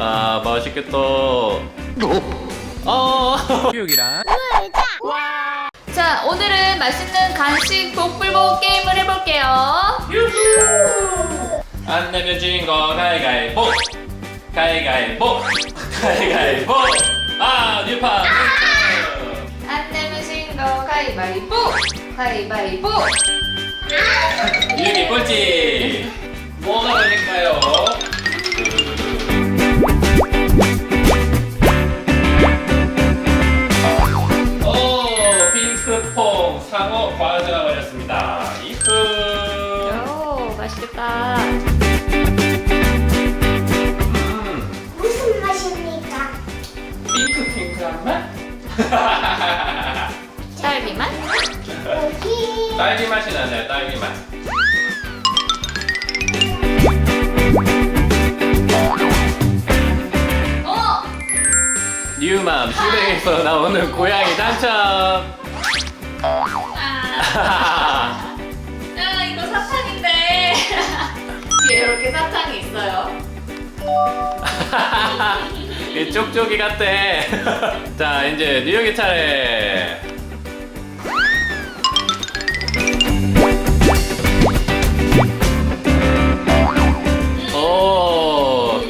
아 맛있겠다. 어. 교육이랑. 자, 오늘은 맛있는 간식 복불복 게임을 해볼게요. 안 내면 진거 가위가위보. 가위가위보. 가위가위보. 아 뉴파. 안 내면 신거 가위바위보! 가위바위보! 유기 꼴찌. 뭐가 걸릴까요? 슈렉에서 나오는 고양이 당첨. 아, 야, 이거 사탕인데. 뒤에 이렇게 사탕이 있어요. 이 쪽쪽이 같대. 자 이제 뉴욕의 차례. 오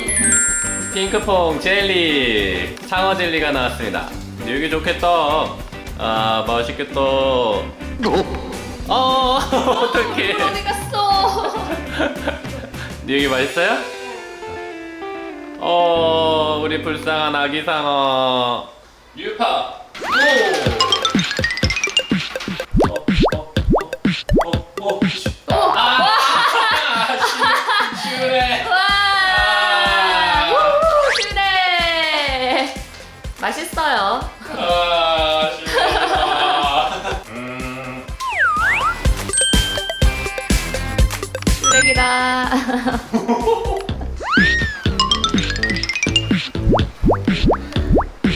핑크퐁 젤리 상어 젤리가 나왔습니다. 뉴욕이 좋겠다. 아 맛있겠다. 어 어떡해. 어디 갔어? 뉴욕이 맛있어요? 어, 우리 불쌍한 아기 상어. 유파. 오. 쓰레기다.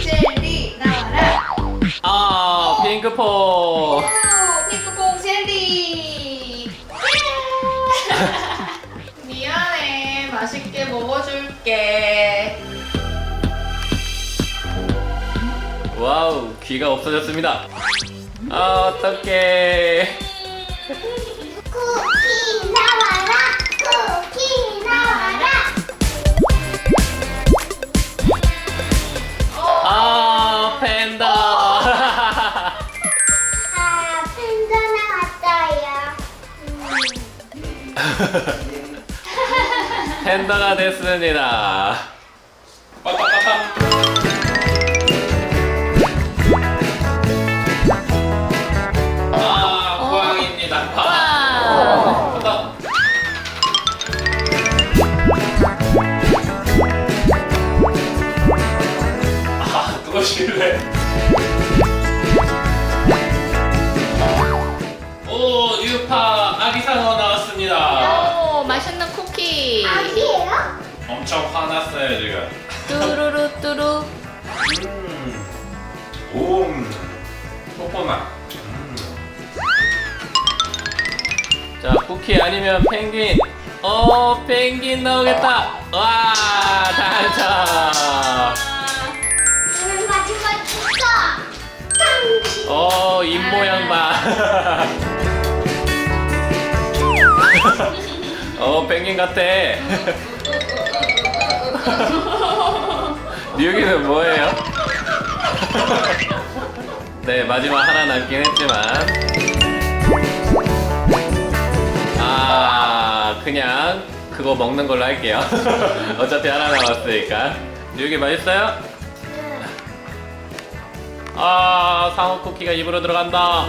젤리 나와라. 아, 핑크퐁. 오, 핑크퐁 젤리. 미안해. 맛있게 먹어줄게. 와우, 귀가 없어졌습니다. 아, 어떡해. 쿠키 나와 아, 팬더. 아 팬더 나왔어요 팬더가 됐습니다. 빠빠빠빰. 음, 오, 뽀뽀맛. 음. 자, 쿠키 아니면 펭귄. 어, 펭귄 나오겠다. 와, 진짜 짱 어, 입 모양 봐. 어, 펭귄 같아. 뉴욕이는 뭐예요? 네, 마지막 하나 남긴 했지만. 아, 그냥 그거 먹는 걸로 할게요. 어차피 하나 남았으니까. 뉴욕이 맛있어요? 아, 상어 쿠키가 입으로 들어간다.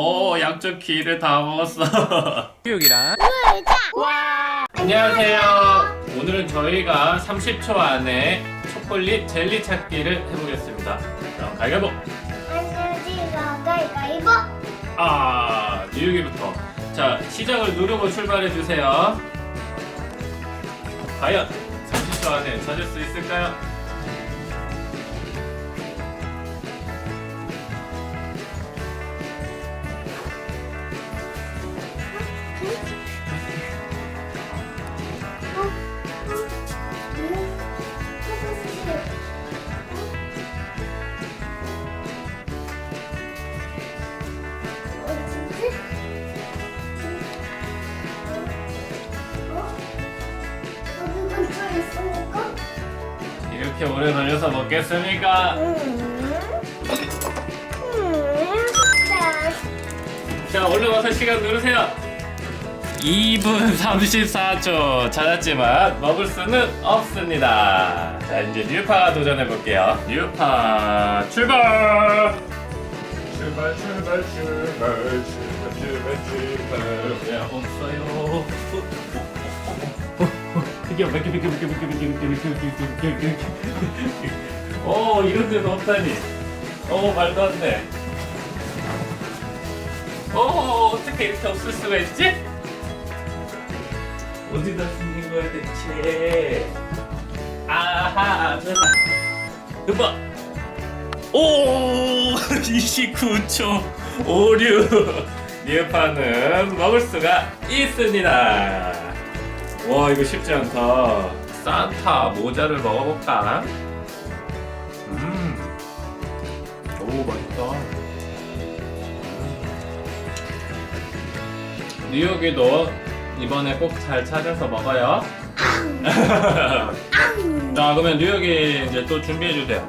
오, 어, 양쪽 귀를 다 먹었어. 교육이랑. 안녕하세요. 오늘은 저희가 30초 안에 초콜릿 젤리 찾기를 해보겠습니다. 자, 가위바위보. 안녕하세요 가위바위보 아, 뉴욕이부터. 자, 시작을 누르고 출발해 주세요. 과연 30초 안에 찾을 수 있을까요? 이렇게 오래 걸려서 먹겠습니까? 음. 음. 자, 자, 얼른 와서 시간 누르세요. 2분 34초 찾았지만 먹을 수는 없습니다. 자, 이제 뉴파 도전해 볼게요. 뉴파 출발! 출발, 출발, 출발, 출발, 출발, 출발. 왜 없어요? 어, 어, 어, 어, 어. 비켜, 비켜, 비켜, 비켜, 비켜, 비켜, 비켜, 비켜, 비켜, 비켜, 비켜. 오, 이런 데도 없다니. 오, 말도 안 돼. 오, 어떻게 이렇게 없을 수가 있지? 어디다 숨긴 거야 대체? 아하, 됐다. 음악. 오, 29초 56. 니은파는 먹을 수가 있습니다. 와, 이거 쉽지 않다. 산타 모자를 먹어볼까? 음, 오 맛있다. 뉴욕이도 이번에 꼭 잘 찾아서 먹어요. 자, 그러면 뉴욕이 이제 또 준비해 주세요.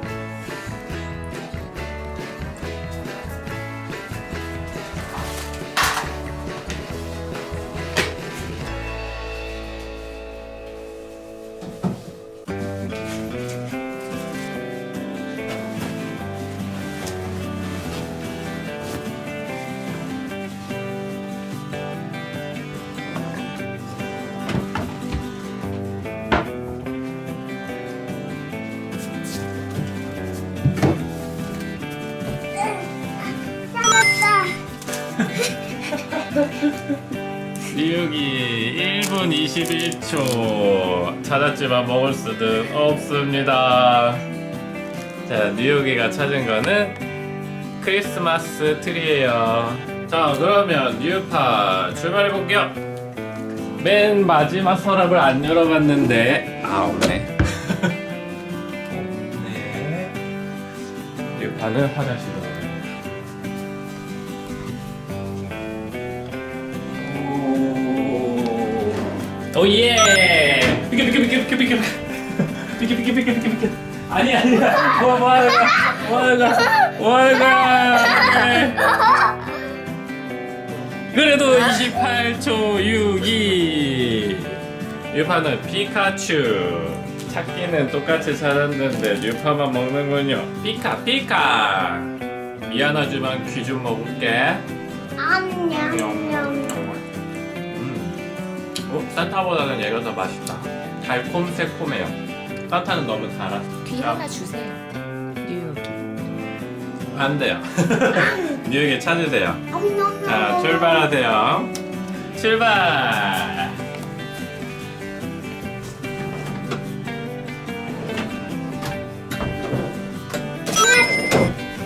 21초 찾았지만 먹을 수는 없습니다. 자, 뉴욕이가 찾은 거는 크리스마스 트리예요. 자, 그러면 뉴파 출발해 볼게요. 맨 마지막 서랍을 안 열어봤는데 아 없네. 없네. 뉴파는 화장실 오, 예! 비켜 비켜 비켜 비켜 비켜. 비켜 비켜 비켜 비켜 비켜. 아니 아니야 뭐 뭐하는 거야 뭐하는 거야 뭐하는 거야 그래도 28초 62 뉴파는 피카츄. 찾기는 똑같이 찾았는데 뉴파만 먹는군요. 피카 피카. 미안하지만 귀 좀 먹을게. 안녕. 음. 어? 산타보다는 얘가 더 맛있다. 달콤 새콤해요. 산타는 너무 달아. 귀 자, 하나 주세요. 뉴욕이. 안 돼요. 뉴욕에 찾으세요. 자, 출발하세요. 출발!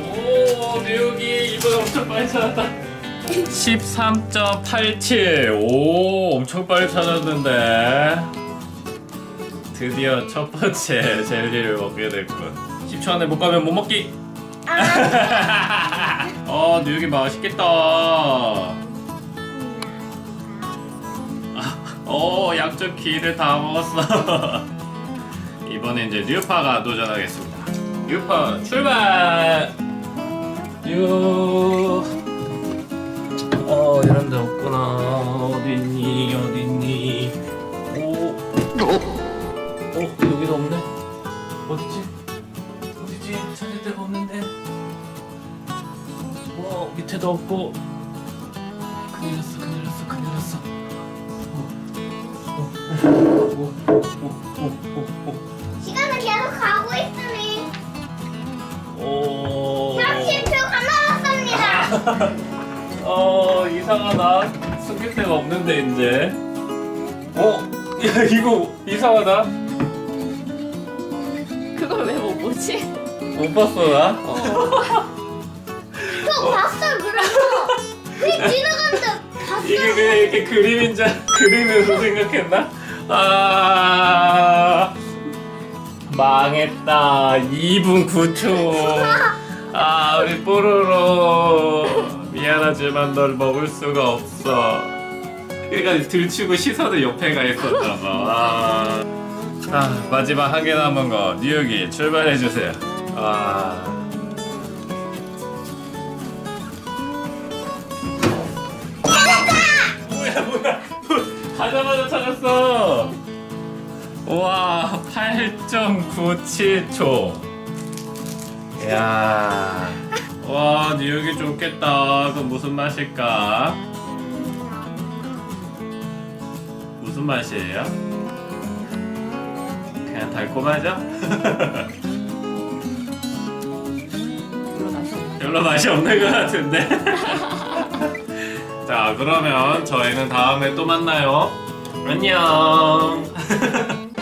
오, 뉴욕이 이번 엄청 빨리 찾았다. 13.87. 오, 엄청 빨리 찾았는데. 드디어 첫 번째 젤리를 먹게 됐군. 10초 안에 못 가면 못 먹기. 어, 뉴욕이 맛있겠다. 오, 양쪽 귀를 다 먹었어. 이번에 이제 뉴파가 도전하겠습니다. 뉴파 출발. 뉴. 어, 이런 데 없구나. 어디 있니? 오. 어, 여기도 없네. 어디지? 어디지? 찾을 데가 없는데. 와, 밑에도 없고. 큰일 났어, 큰일 났어, 큰일 났어. 시간은 계속 가고 있으니 오. 30초가 남았습니다. 어 이상하다. 숨길 데가 없는데 이제. 어? 야 이거 이상하다. 그걸 왜 못 보지? 못 봤어 나. 저 봤어 그럼. 그 지나간다. 봤어. 이게 그냥 이렇게 그림인 줄 그림으로 생각했나? 아 망했다. 2분 9초. 아 우리 뽀로로 미안하지만 널 먹을 수가 없어. 그러니까 들치고 시선을 옆에 가 있었나 봐. 아. 아 마지막 한 개 남은 거 뉴욕이 출발해 주세요. 아. 하자마자 찾았어. 와 8.97초. 야. 와 뉴욕이 좋겠다. 그 무슨 맛일까? 무슨 맛이에요? 그냥 달콤하죠? 별로 맛이 없나? 별로 맛이 없는 것 같은데. 자, 그러면 저희는 다음에 또 만나요. 안녕.